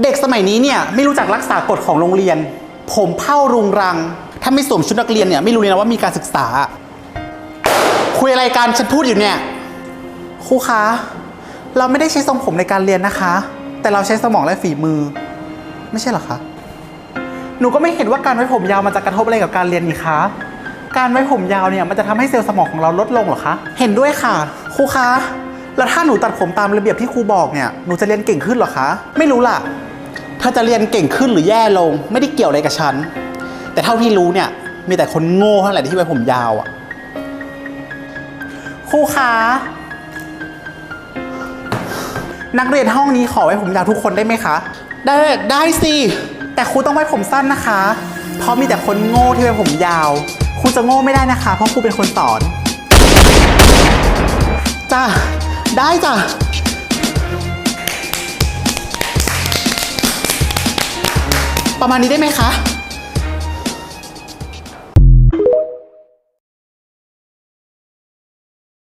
เด็กสมัยนี้เนี่ยไม่รู้จักรักษากฎของโรงเรียน ผมเผ้ารุงรัง ถ้าไม่สวมชุดนักเรียนเนี่ยไม่รู้เลยนะว่ามีการศึกษา คุยอะไรกันฉันพูดอยู่เนี่ยครูคะเราไม่ได้ใช้ทรงผมในการเรียนนะคะ แต่เราใช้สมองและฝีมือ ไม่ใช่เหรอคะหนูก็ไม่เห็นว่าการไว้ผมยาวมันจะกระทบอะไรกับการเรียนนี่คะการไว้ผมยาวเนี่ยมันจะทำให้เซลล์สมองของเราลดลงเหรอคะเห็นด้วยค่ะครูคะ แล้วถ้าหนูตัดผมตามระเบียบที่ครูบอกเนี่ย หนูจะเรียนเก่งขึ้นหรอคะ ไม่รู้ล่ะ ถ้าจะเรียนเก่งขึ้นหรือแย่ลง ไม่ได้เกี่ยวอะไรกับฉัน แต่เท่าที่รู้เนี่ย มีแต่คนโง่เท่านั้นแหละที่ไว้ผมยาวอะครูคะ นักเรียนห้องนี้ขอไว้ผมยาวทุกคนได้ไหมคะ ได้ได้สิ แต่ครูต้องไว้ผมสั้นนะคะ เพราะมีแต่คนโง่ที่ไว้ผมยาว ครูจะโง่ไม่ได้นะคะ เพราะครูเป็นคนสอน จ้า ได้จ้ะประมาณนี้ได้ไหมคะ